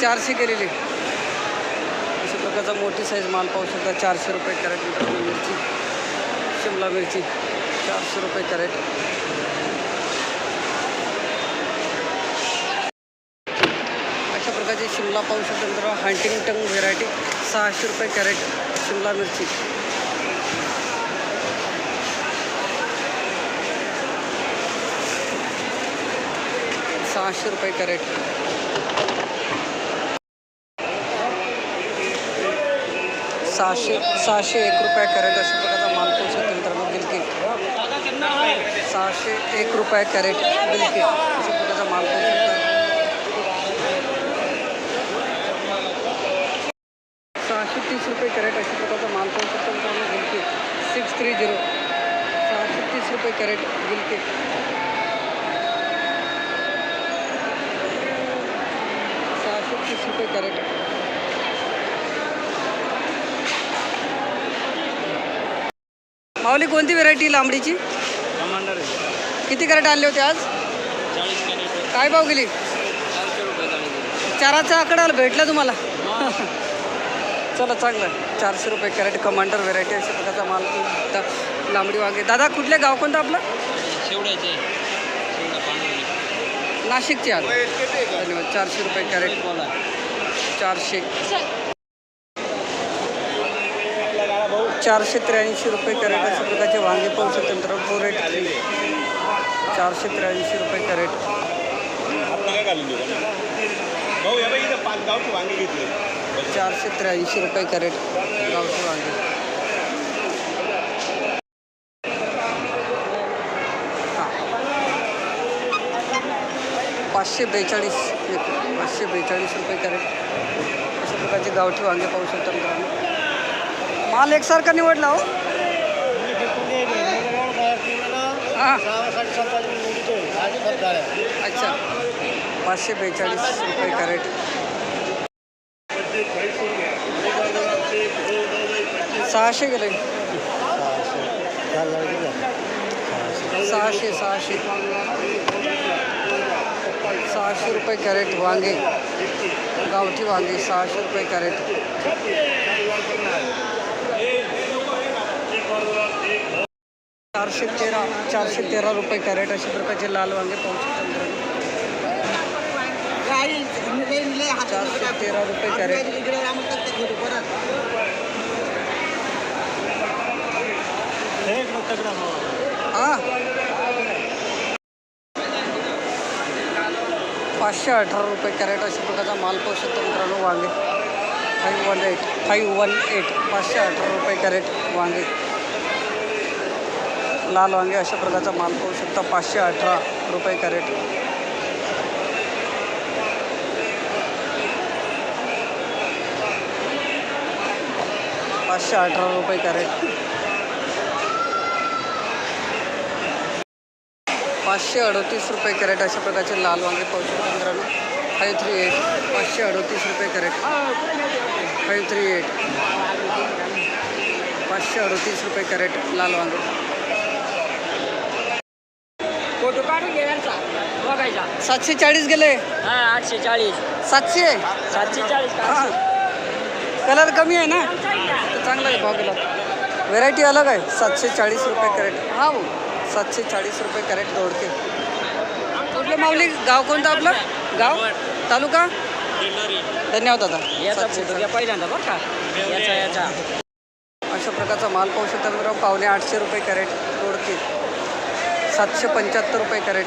चारशे केलेली. अशा प्रकारचा मोठी साईज माल पाहू शकता. चारशे रुपये कॅरेट मित्रांनो मिरची. शिमला मिरची चारशे रुपये कॅरेट. अशा प्रकारची शिमला पाहू शकता मित्रांनो. टंग व्हेरायटी सहाशे रुपये कॅरेट शिमला मिरची. सहाशे रुपये कॅरेट. सहाशे सहाशे एक रुपया कॅरेट अशा प्रकारचा माल पोहोचू शकतो मित्रांनो सहाशे एक रुपये कॅरेट गिलकी अशा प्रकारचा माल सहाशे तीस रुपये कॅरेट अशा माल पोहोचू सिक्स थ्री झिरो सहाशे तीस रुपये कॅरेट गिलकी तीस रुपये माऊली कोणती व्हेरायटी लांबडीची? कमांडर किती कॅरेट आणले होते आज? काय भाव गेली? चाराचा आकडा भेटला तुम्हाला? चला चांगलं चारशे रुपये कॅरेट कमांडर व्हेरायटी अशा प्रकारचा माल लांबडी वांगे. दादा कुठले गाव कोणतं आपलं? नाशिकचे आज. धन्यवाद. चारशे रुपये कॅरेट. चारशे. चारशे त्र्याऐंशी रुपये कॅरेट अशा प्रकारचे वांगे पाहू शकतो नंतर फोर एट थ्री चारशे त्र्याऐंशी रुपये कॅरेट. चारशे त्र्याऐंशी रुपये कॅरेट गावठी वांगे. पाचशे बेचाळीस एक पाचशे बेचाळीस रुपये कॅरेट. अशा प्रकारचे गावठी वांगे पाहू शकतो मित्रांनो. माल एकसारखा निवडला हो. हां. अच्छा. पाचशे बेचाळीस रुपये कॅरेट. सहाशे गेले. सहाशे सहाशे. सहाशे रुपये कॅरेट वांगे. गावठी वांगे सहाशे रुपये कॅरेट. चारशे तेरा चारशे तेरा रुपये कॅरेट अशा प्रकारचे लाल वांगे पाहू शकता चारशे तेरा रुपये कॅरेट. पाचशे अठरा रुपये कॅरेट अशा प्रकारचा माल पाहू शकतो मित्रांनो वांगे. Five one eight five one eight पाचशे अठरा रुपये कॅरेट वांगे. लाल वांगे अशा प्रकारचा माल पाहू शकता. पाचशे अठरा रुपये कॅरेट. पाचशे अठरा रुपये कॅरेट. पाचशे अडतीस रुपये कॅरेट अशा प्रकारचे लाल वांगे पाहू शकता मित्रांनो. Five three eight. पाचशे अडतीस रुपये कॅरेट. Five three eight. पाचशे अडतीस रुपये कॅरेट लाल वांगे. फोटो काढून बघायचा. सातशे चाळीस गेले. हा आठशे चाळीस. सातशे? सातशे चाळीस हां. कलर कमी आहे ना? तर चांगला आहे भाव गेला. व्हेरायटी अलग आहे. सातशे चाळीस रुपये कॅरेट. हा भाऊ. सातशे चाळीस रुपये कॅरेट दोडके कुठलं माऊली? गाव कोणतं आपलं? गाव? तालुका? धन्यवाद दादा. याचा सातशे फोटो घ्या पहिल्यांदा बरं का? याचा याचा. अशा प्रकारचा माल पाहू शकता मित्रांनो. पावणे आठशे रुपये कॅरेट दोडके सातशे पंच्याहत्तर रुपये कॅरेट.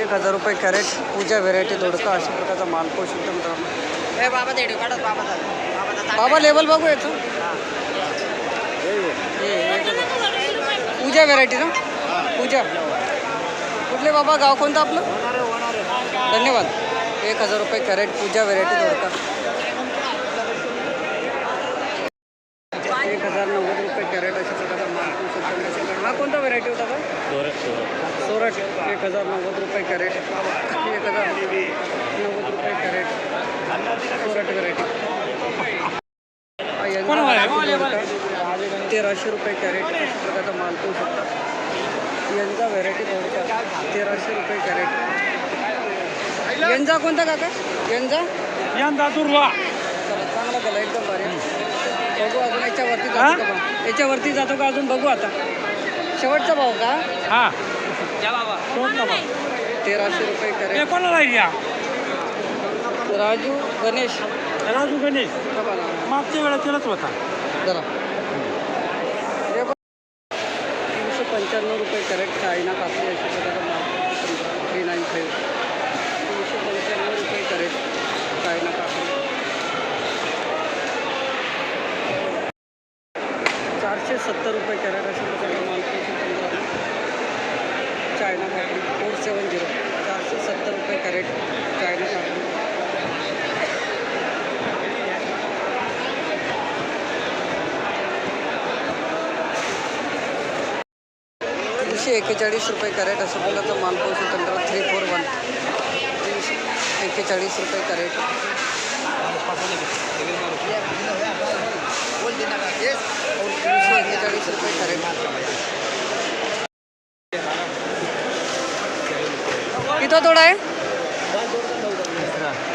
एक हजार रुपये कॅरेट पूजा व्हेरायटी दोडका अशा प्रकारचा माल पाहू शकतो मित्रांनो. ए बाबा लेबल बघू हजार. पूजा व्हेरायटी ना? पूजा. कुठले बाबा गाव कोणतं आपलं? धन्यवाद. एक हजार रुपये कॅरेट पूजा व्हेरायटी दोडका एक हजार नव्वद रुपये कॅरेट अशा प्रकारचा माल पाहू शकतो मित्रांनो. हा कोणता व्हेरायटी होता का सोरट एक हजार नव्वद रुपये कॅरेट एक हजार नव्वद रुपये कॅरेट. सोरट व्हेरायटी तेराशे रुपये कॅरेट. प्रकारचा माल पाहू शकता. यंजा व्हेरायटी दोडका तेराशे रुपये कॅरेट. यंजा कोणता काका? यंजा यंदा दुर्वा. चांगला गेला एकदम भारी. बघू अजून याच्यावरती जातो का याच्यावरती जातो का अजून बघू आता? शेवटचा भाव का? हा. बाबा. तेराशे रुपये हे कॅरेट कोणाला या? राजू गणेश. राजू गणेश. मागच्या वेळा तिलाच होता. जरा. तीनशे पंच्याण्णव रुपये कॅरेट. एक्केचाळीस रुपये कॅरेट असं प्रकारचा माल पाहू शकतो मित्रांनो थ्री फोर वन एक्केचाळीस रुपये कॅरेट तीनशे रुपये तोडा आहे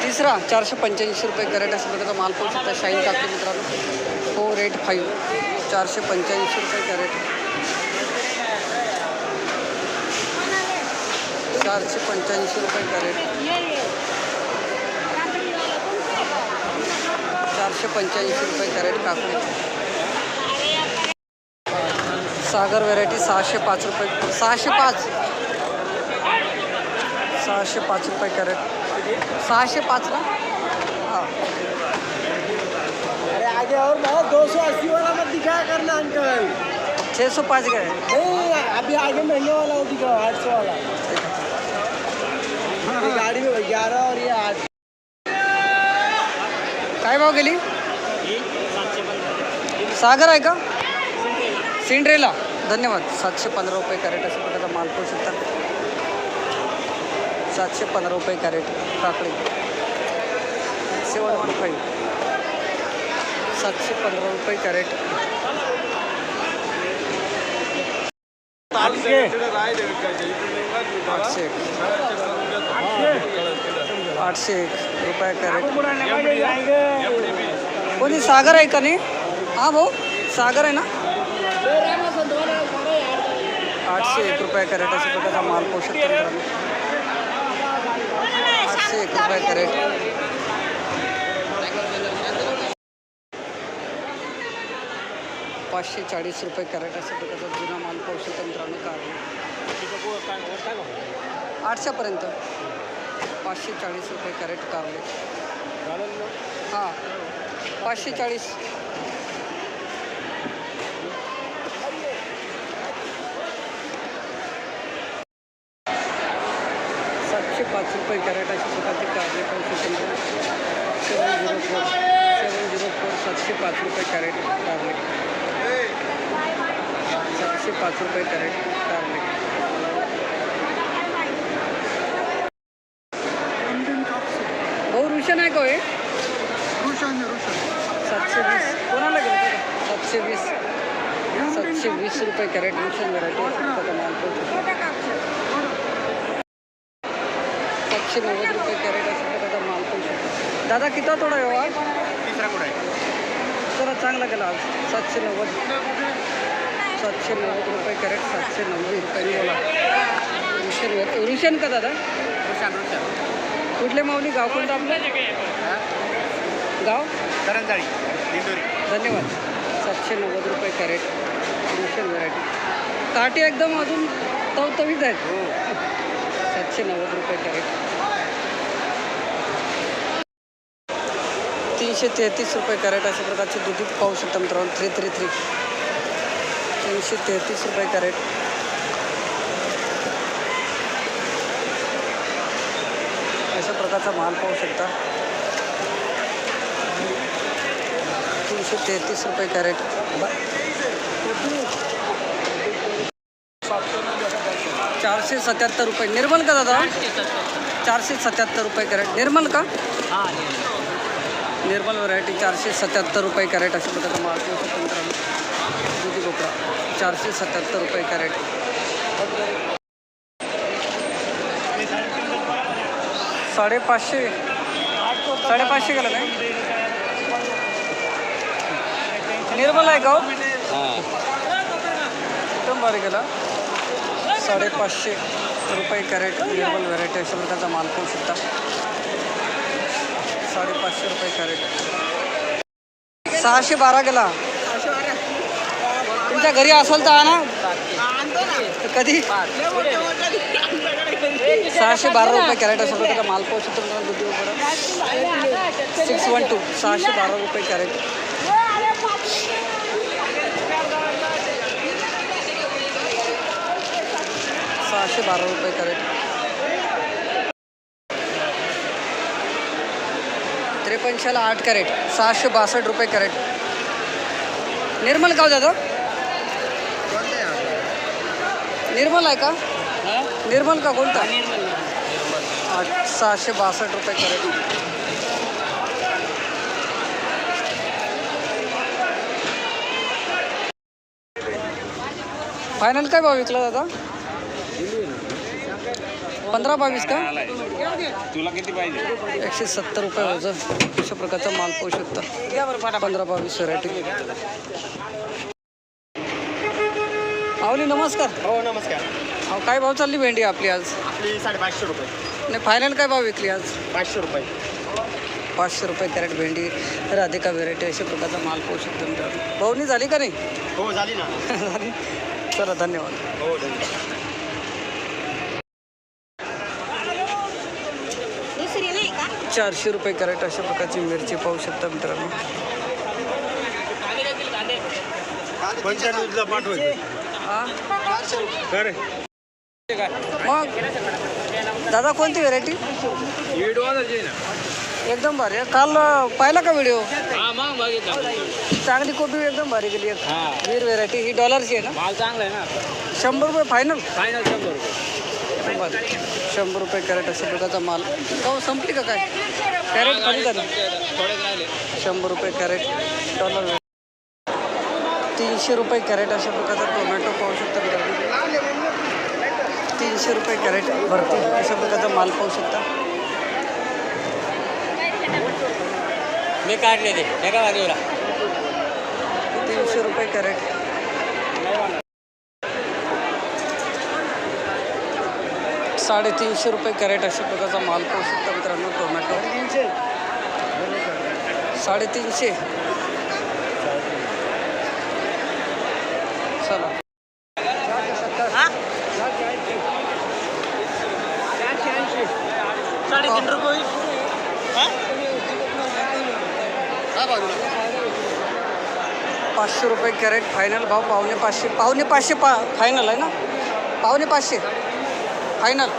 तिसरा, चारशे पंच्याऐंशी रुपये कॅरेट असं प्रकारचा माल पाहू शकता शाईन काकडी मित्रांनो फोर एट फाईव्ह चारशे पंच्याऐंशी रुपये कॅरेट चारशे पंच्याऐंशी रुपये कॅरेट. चारशे पंच्याऐंशी रुपये कॅरेट काकडी. सागर व्हेरायटी सहाशे पाच रुपये सहाशे पाच. सहाशे पाच रुपये कॅरेट. सहाशे पाच ना? हाँ. अरे आगे और बहुत दो सौ अस्सी वाला मत दिखाया करना अंकल। छः सौ पाच गए नहीं अभी आगे महँगे वाला दिखाओ आठ सौ वाला। गाड़ी में ग्यारह और ये आठ काय भाव गेली? सागर आहे का? सिंड्रेला. धन्यवाद. सातशे पंधरा रुपये कॅरेट अशा प्रकारचा माल पाहू शकता सातशे पंधरा रुपये कॅरेट काकडी. सेवन वन फाईव्ह सातशे पंधरा रुपये कॅरेट. आठशे. आठशे एक रुपये कॅरेट. कोणी सागर आहे का नाही? हां भाऊ सागर आहे ना? आठशे एक रुपये कॅरेट अशा प्रकारचा माल पाहू शकतो आठशे एक रुपये कॅरेट. पाचशे चाळीस रुपये कॅरेट अशा प्रकारचा जुना माल पाहू तंत्रानं मित्रांनो. आठशेपर्यंत. पाचशे चाळीस रुपये कॅरेट कावले हां पाचशे चाळीस सातशे पाच रुपये कॅरेट अशी प्रकारचे कारले पाहू seven zero four seven zero four सातशे पाच रुपये कॅरेट कारले सातशे पाच रुपये कॅरेट कारले रुशन आहे हो हे सातशे वीस. कोणाला का सातशे वीस. सातशे वीस रुपये कॅरेट रुशन व्हरायटी माल सातशे नव्वद रुपये कॅरेट अशा प्रकारचा माल पाहू शकतो दादा किती तोडा आहे हो? आज तिसरा कुठं आहे? जरा चांगला गेला आज. सातशे नव्वद. सातशे नव्वद रुपये कॅरेट सातशे नव्वद रुपयांनी बोला. रुशन रुशन का दादा? रुशान रुशान. कुठले माऊली गाव कोणतं आपलं? गाव? करंजाळी धन्यवाद. सातशे नव्वद रुपये कॅरेट रुशन व्हरायटी. काठी एकदम अजून तवतवीत आहेत. हो. सातशे नव्वद रुपये कॅरेट. तीनशे तेहतीस रुपये कॅरेट अशा प्रकारचे दुधीत पाहू शकता मित्रांनो. Three three three. तीनशे तेहतीस रुपये कॅरेट अशा प्रकारचा माल पाहू शकता. तीनशे तेहतीस रुपये कॅरेट. चारशे सत्याहत्तर रुपये. निर्मल का दादा? चारशे सत्याहत्तर रुपये कॅरेट. निर्मल का? हां निर्मल व्हरायटी चारशे सत्याहत्तर रुपये कॅरेट. अशा प्रकारचा माल पाहू शकतो मित्रांनो. दुधी भोपळा. चारशे सत्याहत्तर रुपये कॅरेट. साडेपाचशे. साडेपाचशे गेलं नाही? निर्मल आहे का हो? एकदम भारी गेला. साडेपाचशे रुपये कॅरेट निर्मल व्हरायटी असेल त्याचा माल पाहू शकता. साडेपाचशे रुपये कॅरेट. सहाशे बारा गेला. तुमच्या घरी असेल तर आणा. कधी? सहाशे बारा रुपये कॅरेट असं होतं माल पाहू शकतो दुधी सिक्स वन टू सहाशे बारा रुपये कॅरेट. सहाशे बारा रुपये कॅरेट. त्रेपंचाला आठ कॅरेट सहाशे बासष्ट रुपये कॅरेट. निर्मल गाव दादा निर्मल आहे का? निर्मल का कोणता? आठ सहाशे बासष्ट रुपये कॅरेट फायनल काय भाव विकला दादा? पंधरा बावीस का? तुला किती पाहिजे? एकशे सत्तर रुपये अशा प्रकारचा माल पाहू शकता. पंधरा बावीस व्हरायटी आवली नमस्कार. हो नमस्कार. अहो काय भाव चालली भेंडी आपली आज? आपली साडेपाचशे रुपये. नाही फायनल काय भाव विकली आज? पाचशे रुपये. पाचशे रुपये कॅरेट भेंडी राधिका व्हेरायटी अशा प्रकारचा माल पाहू शकतो मित्रांनो. भावनी झाली का नाही? हो झाली ना. झाली. चला धन्यवाद. हो धन्यवाद. दुसरी नाही का चारशे रुपये कॅरेट अशा प्रकारची मिरची पाहू शकता मित्रांनो. पाठवायचं? हा मग दादा कोणती व्हेरायटी एकदम भारी. आहे. काल अं, पाहिला का व्हिडिओ चांगली कोबी एकदम भारी गेली आहे वीर व्हेरायटी ही डॉलरची आहे ना? माल चांगला आहे ना. शंभर रुपये फायनल फायनल शंभर रुपये. शंभर रुपये कॅरेट अशा प्रकारचा माल. हो संपली का काय? कॅरेट खाली झाली थोडेच राहिले. शंभर रुपये कॅरेट. डॉलर तीनशे रुपये कॅरेट अशा प्रकारचा टोमॅटो पाहू शकता मित्रांनो. तीनशे रुपये कॅरेट भरती अशा प्रकारचा माल पाहू शकता. मी काढले ते एका बाजूला. तीनशे रुपये कॅरेट. साडेतीनशे रुपये कॅरेट अशा प्रकारचा माल पाहू शकता मित्रांनो टोमॅटो. साडेतीनशे चला साडेतीन रुपये पाचशे रुपये कॅरेट फायनल भाव पावणे पाचशे पावणे पाचशे पा फायनल आहे ना पावणे पाचशे फायनल